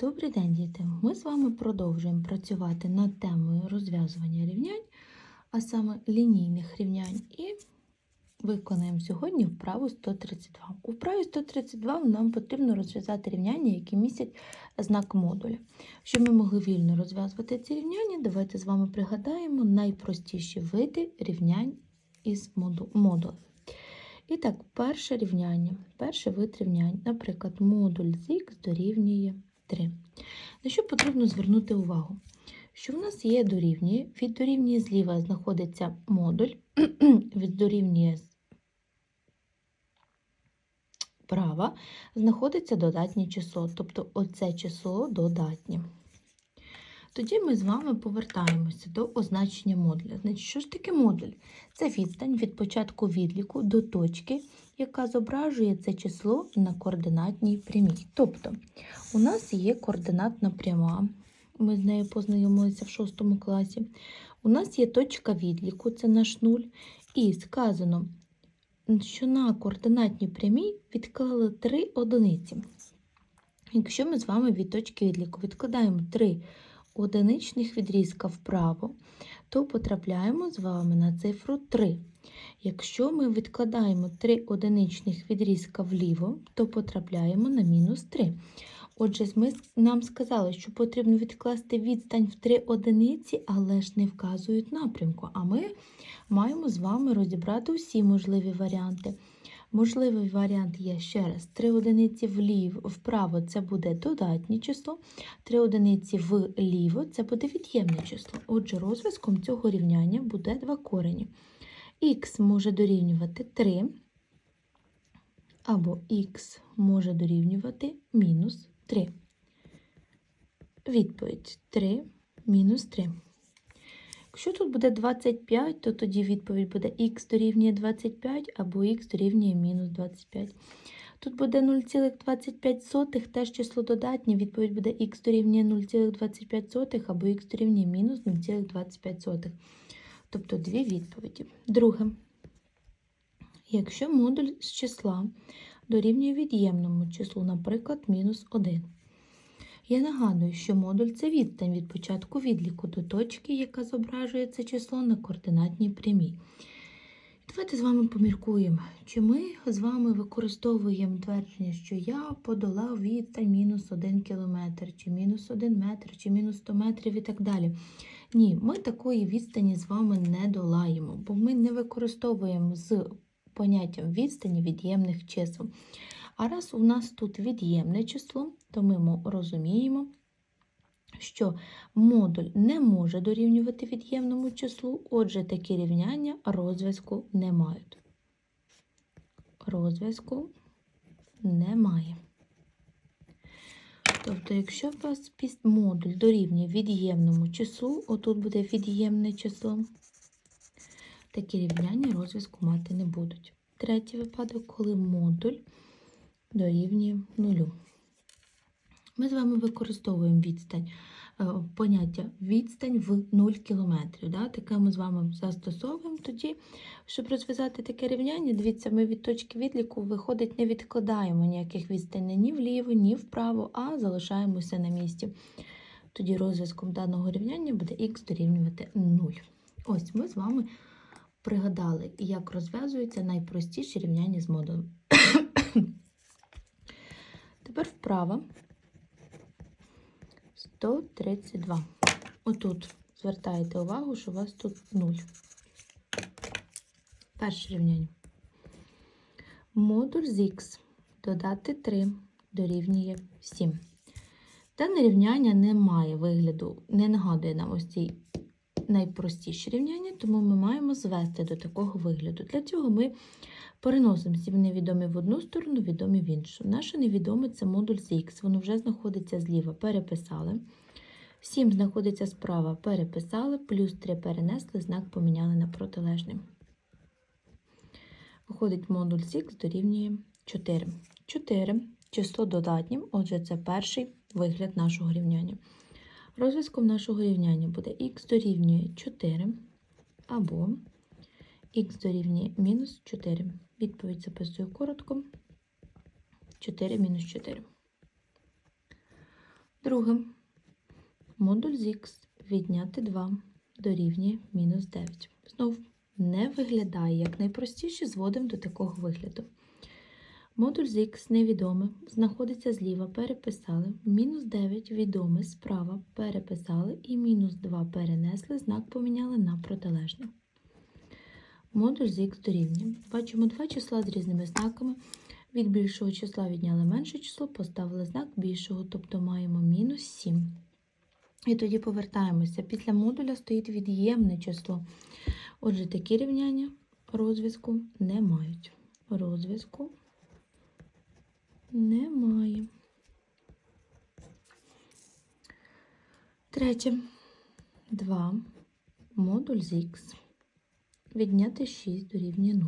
Добрий день, діти! Ми з вами продовжуємо працювати над темою розв'язування рівнянь, а саме лінійних рівнянь, і виконаємо сьогодні вправу 132. У вправі 132 нам потрібно розв'язати рівняння, які містять знак модуля. Щоб ми могли вільно розв'язувати ці рівняння, давайте з вами пригадаємо найпростіші види рівнянь із моду- модулем. І так, перше рівняння, перший вид рівнянь, наприклад, модуль з х дорівнює 3. На що потрібно звернути увагу? Що в нас є дорівнює, від дорівнює зліва знаходиться модуль, від дорівнює справа знаходиться додатнє число, тобто оце число додатнє. Тоді ми з вами повертаємося до означення модуля. Значить, що ж таке модуль? Це відстань від початку відліку до точки, яка зображує це число на координатній прямій. Тобто, у нас є координатна пряма, ми з нею познайомилися в 6 класі. У нас є точка відліку, це наш нуль, і сказано, що на координатній прямій відклали 3 одиниці. Якщо ми з вами від точки відліку відкладаємо 3 одиничних відрізка вправо, то потрапляємо з вами на цифру 3. Якщо ми відкладаємо 3 одиничних відрізка вліво, то потрапляємо на мінус 3. Отже, ми, нам сказали, що потрібно відкласти відстань в 3 одиниці, але ж не вказують напрямку. А ми маємо з вами розібрати усі можливі варіанти. Можливий варіант є ще раз: 3 одиниці вліво, вправо це буде додатнє число, 3 одиниці вліво це буде від'ємне число. Отже, розв'язком цього рівняння буде два корені. Х може дорівнювати 3, або х може дорівнювати мінус 3. Відповідь 3 мінус 3. Якщо тут буде 25, то тоді відповідь буде х дорівнює 25 або х дорівнює мінус 25. Тут буде 0,25, теж число додатнє, відповідь буде х дорівнює 0,25 або х дорівнює мінус 0,25. Тобто дві відповіді. Друге. Якщо модуль з числа дорівнює від'ємному числу, наприклад, мінус 1. Я нагадую, що модуль це відстань від початку відліку до точки, яка зображує це число на координатній прямій. Давайте з вами поміркуємо, чи ми з вами використовуємо твердження, що я подолав відстань мінус 1 км, чи мінус 1 метр, чи мінус 100 метрів і так далі. Ні, ми такої відстані з вами не долаємо, бо ми не використовуємо з поняттям відстані від'ємних чисел. А раз у нас тут від'ємне число, то ми розуміємо, що модуль не може дорівнювати від'ємному числу, отже, такі рівняння розв'язку не мають. Розв'язку немає. Тобто, якщо у вас модуль дорівнює від'ємному числу, отут буде від'ємне число, такі рівняння розв'язку мати не будуть. Третій випадок, коли модуль дорівнює нулю. Ми з вами використовуємо відстань, е, поняття відстань в 0 км. Да? Таке ми з вами застосовуємо тоді, щоб розв'язати таке рівняння, дивіться, ми від точки відліку виходить, не відкладаємо ніяких відстаней ні вліво, ні вправо, а залишаємося на місці. Тоді розв'язком даного рівняння буде х дорівнювати 0. Ось ми з вами пригадали, як розв'язуються найпростіші рівняння з модулем. Тепер вправо 132. Отут звертаєте увагу, що у вас тут 0. Перше рівняння. Модуль з х додати 3 дорівнює 7. Дане рівняння не має вигляду, не нагадує нам ось ці найпростіші рівняння, тому ми маємо звести до такого вигляду. Для цього ми переносимо всі невідомі в одну сторону, відомі в іншу. Наше невідоме це модуль з х, воно вже знаходиться зліва, переписали. 7 знаходиться справа, переписали, плюс 3 перенесли, знак поміняли на протилежний. Виходить, модуль з х дорівнює 4. 4 число додатнім, отже, це перший вигляд нашого рівняння. Розв'язком нашого рівняння буде х дорівнює 4 або х дорівнює мінус 4. Відповідь записую коротко. 4 мінус 4. Друге. Модуль з х відняти 2 дорівнює мінус 9. Знов не виглядає як найпростіше, зводимо до такого вигляду. Модуль з х невідоме, знаходиться зліва, переписали. Мінус 9 відоме справа переписали і мінус 2 перенесли, знак поміняли на протилежне. Модуль з х дорівнює. Бачимо два числа з різними знаками. Від більшого числа відняли менше число, поставили знак більшого, тобто маємо мінус 7. І тоді повертаємося. Після модуля стоїть від'ємне число. Отже, такі рівняння розв'язку не мають. Розв'язку немає. Третє. 2. Модуль з х. Відняти 6 дорівнює 0.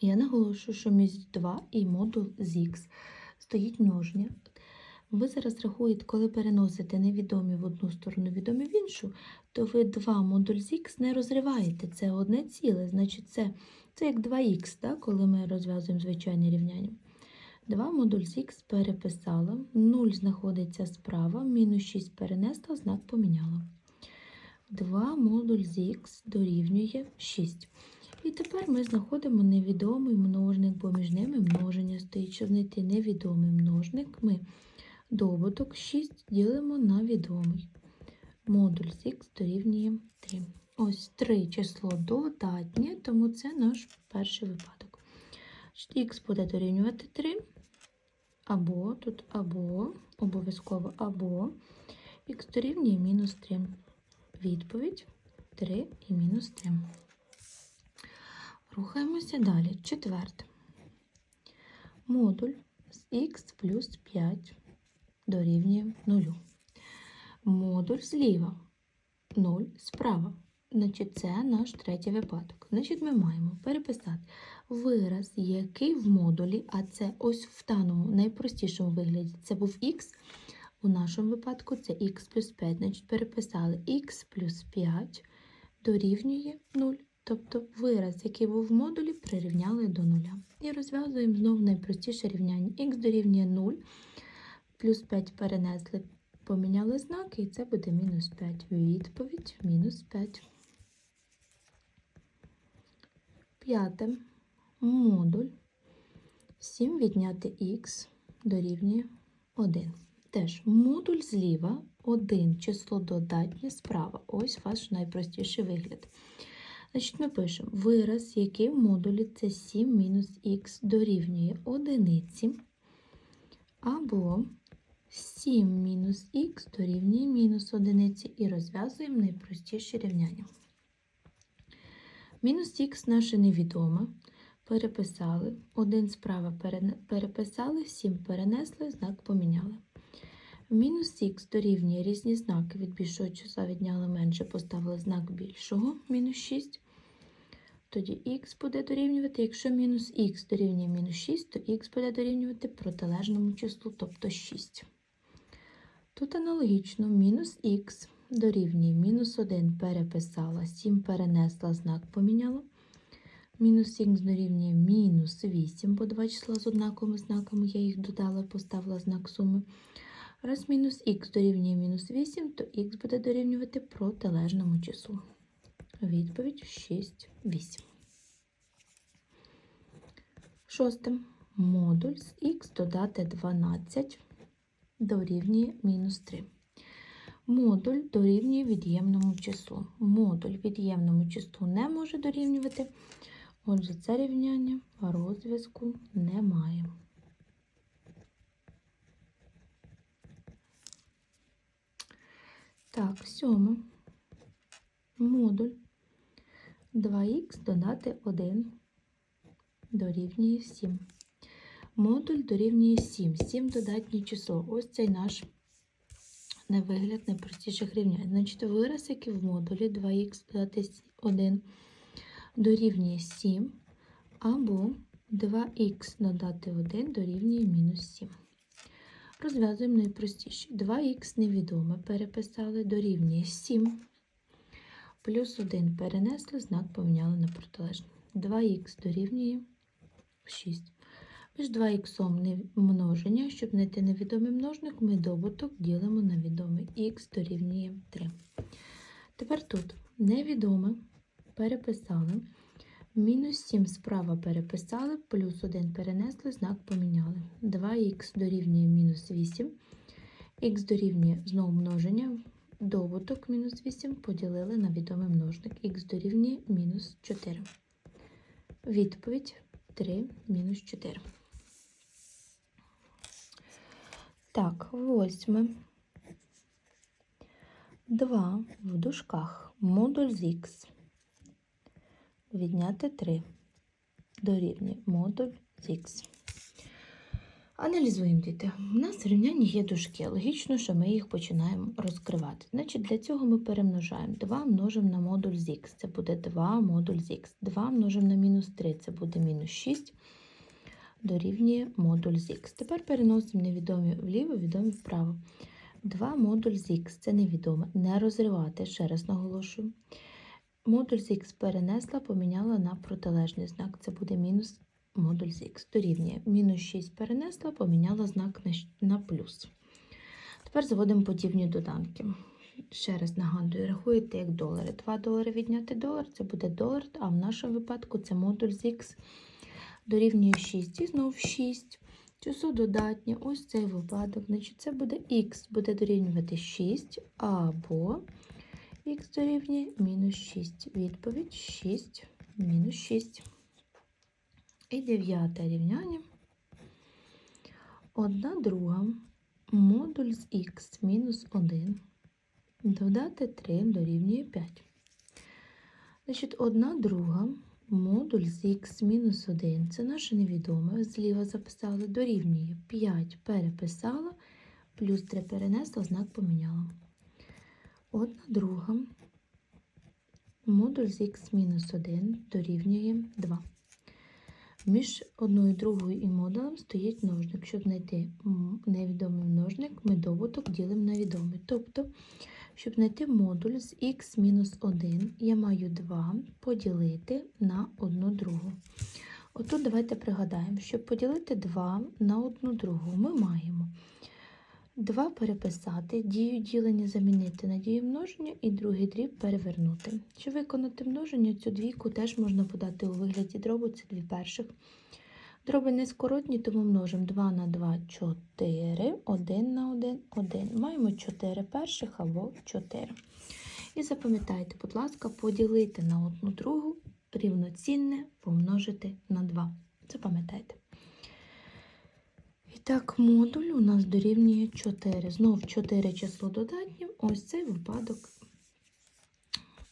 Я наголошую, що між 2 і модуль з х стоїть множення. Ви зараз рахуєте, коли переносите невідомі в одну сторону, відомі в іншу, то ви 2 модуль з х не розриваєте. Це одне ціле, значить це, це як 2х, коли ми розв'язуємо звичайне рівняння. 2 модуль з переписала, 0 знаходиться справа, мінус 6 перенесла, знак поміняла. 2 модуль з дорівнює 6. І тепер ми знаходимо невідомий множник, бо між ними множення стоїть. Щоб знайти невідомий множник, ми добуток 6 ділимо на відомий. Модуль з дорівнює 3. Ось 3 число додатнє, тому це наш перший випадок. Х буде дорівнювати 3, або тут або, обов'язково або х дорівнює мінус 3. Відповідь 3 і мінус 3. Рухаємося далі. Четверте. Модуль з х плюс 5 дорівнює 0. Модуль зліва 0 справа. Значить, це наш третій випадок. Значить, ми маємо переписати вираз, який в модулі, а це ось в даному найпростішому вигляді, це був х. У нашому випадку це х плюс 5. Значить, переписали х плюс 5 дорівнює 0. Тобто вираз, який був в модулі, прирівняли до нуля. І розв'язуємо знову найпростіше рівняння. х дорівнює 0, плюс 5 перенесли, поміняли знаки, і це буде мінус 5. Відповідь мінус 5. П'яте. Модуль 7 відняти х дорівнює 1. Теж модуль зліва 1 число додатнє справа. Ось ваш найпростіший вигляд. Значить, ми пишемо вираз, який в модулі це 7 мінус х дорівнює одиниці, або 7 мінус х дорівнює мінус одиниці і розв'язуємо найпростіші рівняння. Мінус х наше невідоме. Переписали. Один справа переписали, 7 перенесли, знак поміняли. Мінус х дорівнює різні знаки від більшого числа відняли менше, поставили знак більшого, мінус 6. Тоді х буде дорівнювати, якщо мінус х дорівнює мінус 6, то х буде дорівнювати протилежному числу, тобто 6. Тут аналогічно мінус х дорівнює мінус 1 переписала, 7 перенесла, знак поміняла. Мінус х дорівнює мінус 8, бо два числа з однаковими знаками, я їх додала, поставила знак суми. Раз мінус х дорівнює мінус 8, то х буде дорівнювати протилежному числу. Відповідь 6, 8. Шосте. Модуль з х додати 12 дорівнює мінус 3. Модуль дорівнює від'ємному числу. Модуль від'ємному числу не може дорівнювати, отже, це рівняння розв'язку немає. Так, сьоме. Модуль 2х додати 1 дорівнює 7. Модуль дорівнює 7. 7 додатнє число. Ось цей наш на вигляд найпростіших рівнянь. Значить, вираз, який в модулі 2х додати 1 дорівнює 7, або 2х додати 1 дорівнює мінус 7. Розв'язуємо найпростіше. 2х невідоме переписали, дорівнює 7. Плюс 1 перенесли, знак поміняли на протилежний. 2х дорівнює 6. Між 2х множення, щоб знайти невідомий множник, ми добуток ділимо на відомий х дорівнює 3. Тепер тут невідоме переписали. Мінус 7 справа переписали, плюс 1 перенесли, знак поміняли. 2х дорівнює мінус 8, х дорівнює знову множення, добуток мінус 8 поділили на відомий множник, х дорівнює мінус 4. Відповідь 3 мінус 4. Так, восьме. 2 в дужках модуль з х. Відняти 3 дорівнює модуль х. Аналізуємо, діти. У нас в рівнянні є дужки. Логічно, що ми їх починаємо розкривати. Значить, для цього ми перемножаємо 2 множимо на модуль з х. Це буде 2 модуль з х. 2 множимо на мінус 3, це буде мінус 6 дорівнює модуль з х. Тепер переносимо невідомі вліво, відомі вправо. 2 модуль з х це невідоме. Не розривати, ще раз наголошую. Модуль з перенесла, поміняла на протилежний знак. Це буде мінус модуль з х. Дорівнює. Мінус 6 перенесла, поміняла знак на, плюс. Тепер заводимо подібні доданки. Ще раз нагадую, рахуєте як долари. 2 долари відняти долар, це буде долар, а в нашому випадку це модуль з дорівнює 6. І знову 6. Число додатнє, ось цей випадок. Значить, це буде х буде дорівнювати 6 або х дорівнює мінус 6. Відповідь 6 мінус 6. І дев'яте рівняння. Одна друга модуль з х мінус 1 додати 3 дорівнює 5. Значить, одна друга модуль з х мінус 1, це наше невідоме, зліва записали, дорівнює 5 переписала, плюс 3 перенесла, знак поміняла. Одна друга модуль з х мінус 1 дорівнює 2. Між одною другою і модулем стоїть множник. Щоб знайти невідомий множник, ми добуток ділимо на відомий. Тобто, щоб знайти модуль з х-1, я маю 2 поділити на 1 другу. Отут давайте пригадаємо, щоб поділити 2 на 1 другу, ми маємо 2 переписати, дію ділення замінити на дію множення і другий дріб перевернути. Щоб виконати множення, цю двійку теж можна подати у вигляді дробу, це дві перших. Дроби нескоротні, тому множимо 2 на 2 – 4, 1 на 1 – 1. Маємо 4 перших або 4. І запам'ятайте, будь ласка, поділити на одну другу рівноцінне помножити на 2. Запам'ятайте. І так, модуль у нас дорівнює 4. Знов 4 число додатнє. Ось цей випадок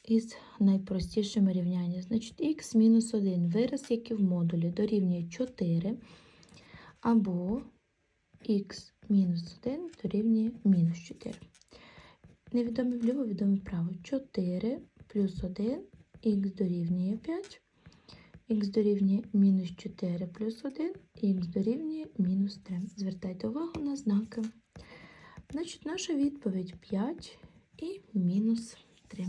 із найпростішими рівняння. Значить, х мінус 1 вираз, який в модулі, дорівнює 4, або х мінус 1 дорівнює мінус 4. Невідомі вліво, відомі вправо. 4 плюс 1, х дорівнює 5, х дорівнює мінус 4 плюс 1, і х дорівнює мінус 3. Звертайте увагу на знаки. Значить, наша відповідь 5 і мінус 3.